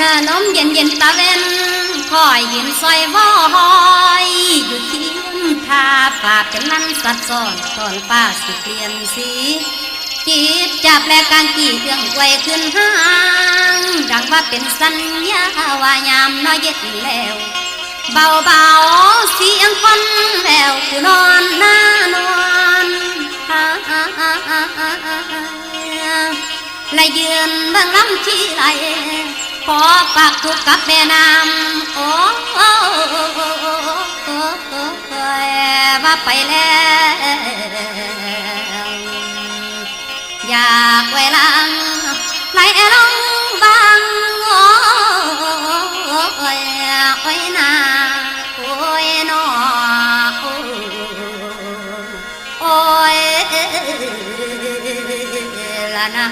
ละลมเย็นเย็นตะเวนคอยเห็นซอยว่อยอยู่ทียมทาป่าเป็นนั้นสัดซ้อนตอนป้าสิเปลี่ยนสีจิตจับและกางกี่เรื่องไว้ขึ้นห้าง ดังว่าเป็นสัญญาว่ายามน้อยเย็นแล้วเบาเบาเสียงคนแววกูนอนหน้านอนหาและยืนเบื้องลำที่ไหล có bạc thuộc các bè nam ố và phải lẽ, và quay lang lại long vang ôi ôi na ôi nó ôi là na